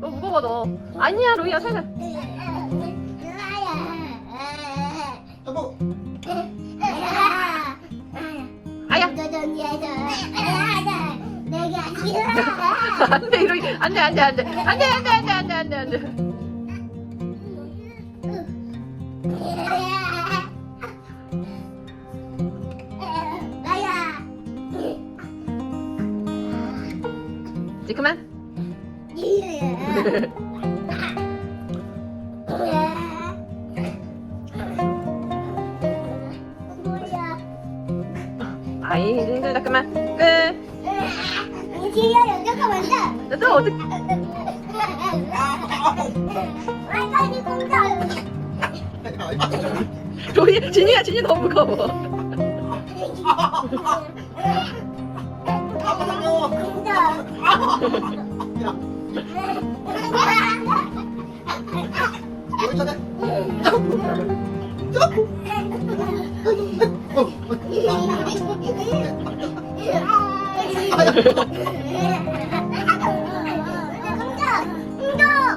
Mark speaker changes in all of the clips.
Speaker 1: 너 무거워 너. 아니야 로이야 살살.
Speaker 2: 여보
Speaker 1: 아야. 안돼 로이 안돼 안돼 안돼 안돼 안돼 안돼 안돼 안돼 안돼. 이제 그만. 아이 힘들다 그만. 끝.
Speaker 3: 지야 여자가 먼저.
Speaker 1: 또 어떻게?
Speaker 3: 완전히 공짜.
Speaker 1: 로이 진이야 진이 너무 무거워.
Speaker 2: 여기 전에
Speaker 3: 공짜.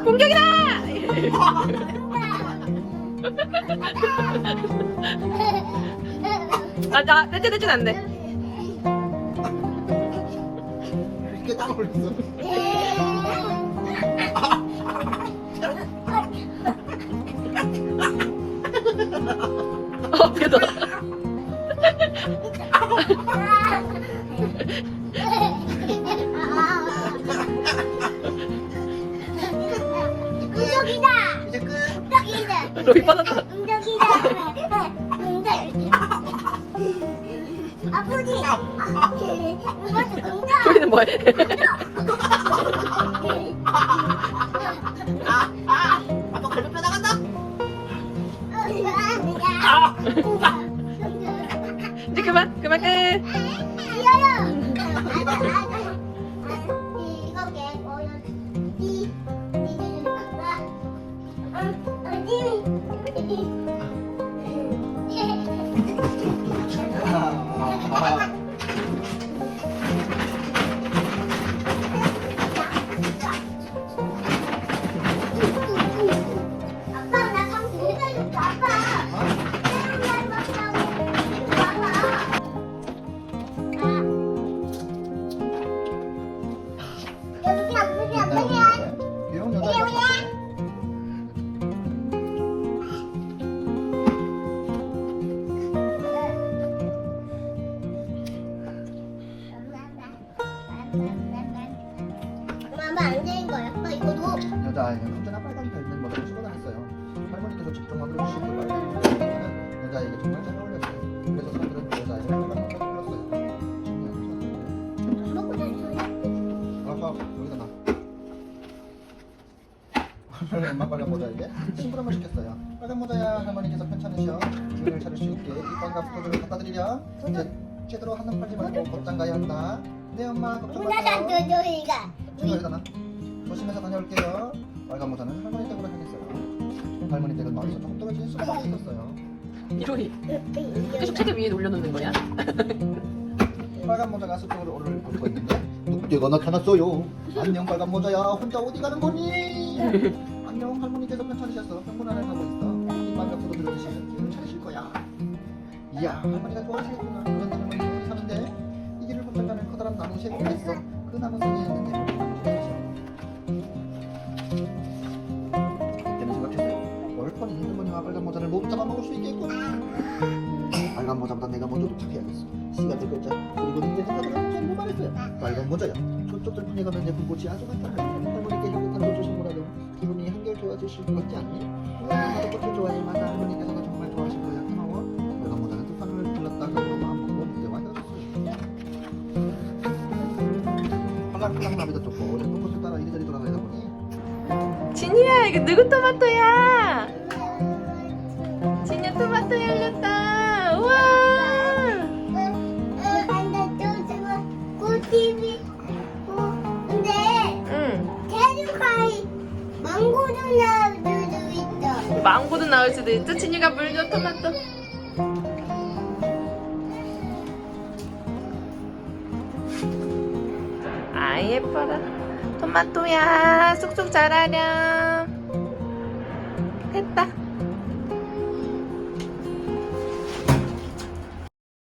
Speaker 1: 공격이다. 아나 내지 내진 안 돼.
Speaker 2: 이렇게 딱 올렸어
Speaker 1: 그래도.
Speaker 2: 이제 끝
Speaker 3: 공격이다.
Speaker 1: 로이 빠졌다.
Speaker 3: 공격이다. 아프지? 이것도 공격.
Speaker 1: 로이는 뭐해? 이제 그만 그만 끝.
Speaker 3: 이
Speaker 2: 아,
Speaker 3: 아 엄마 안 되는 거야. 아빠 이거도.
Speaker 2: 여자 아이는 빨간. 할머니께서 만들어 주신 그 빨간 벨트는 여자 아이에게 정말 잘 어울렸어요. 그래서 사람들은 그 여자 아이를 빨간 모자를 불렀어요.
Speaker 3: 먹고 싶어요.
Speaker 2: 아빠 여기다 놔. 할머니 엄마 빨간 모자에게 심부름을 시켰어요. 빨간 모자야 할머니께서 편찮으셔. 주인을 차릴 수 있게 이 빵과 포도주를 갖다 드리려. 이제 제대로 한눈 팔지 말고 곧장 가야 한다. 네 엄마 걱정
Speaker 3: 문화장
Speaker 2: 마세요.
Speaker 3: 조조이가.
Speaker 2: 친구 여기다 놔. 조심해서 다녀올게요. 빨간 모자는 할머니 댁으로 향했어요. 할머니 댁은 마을에서 조금 떨어진 숲밖에 있었어요.
Speaker 1: 이 로이 계속 책을 위에 올려놓는 거야?
Speaker 2: 빨간 모자가 숲쪽으로 오를 걷고 있는데 늑대가 나타났어요. 안녕 빨간 모자야 혼자 어디 가는 거니? 안녕 할머니께서 편찮으셨어. 평문안을 가고 있어. 이 빨간 포도 들어주시면 기운을 차리실 거야. 이야 할머니가 좋아하시겠구나. 커다란 나무 새가 있어. 그 나무 속에 있는 예쁜 나무를 있어. 그때는 생각했어요. 얼뻔히 할머니와 빨간 모자를 모두 잡아먹을 수 있겠군. 빨간 모자보다 내가 먼저 도착해야겠어. 시간 될 거자. 그리고 늑대 생각을 전부 말했어요. 빨간 모자야. 저쪽 들판에 가면 예쁜 꽃이 아주 많다. 할머니께 향긋한 꽃을 선물하려 기분이 한결 좋아지실 것 같지 않니? 나도 꽃을 좋아해. 맞아. 할머니께서도 정말 좋아하실 거야. 고마워. 헤어졌어요. 팔랑팔랑 나비도 쫓고 예쁜 꽃을 따라 이리저리 돌아다니다 보니
Speaker 1: 진이야 이거 누구 토마토야? 진이 토마토 열렸다. 우와.
Speaker 3: 꽃집이 근데
Speaker 1: 응.
Speaker 3: 테리카이 망고도 나도 있어.
Speaker 1: 망고도 나올 수도 있죠. 진이가 물줘 토마토. 아이 예뻐라. 토마토야 쑥쑥 자라렴. 됐다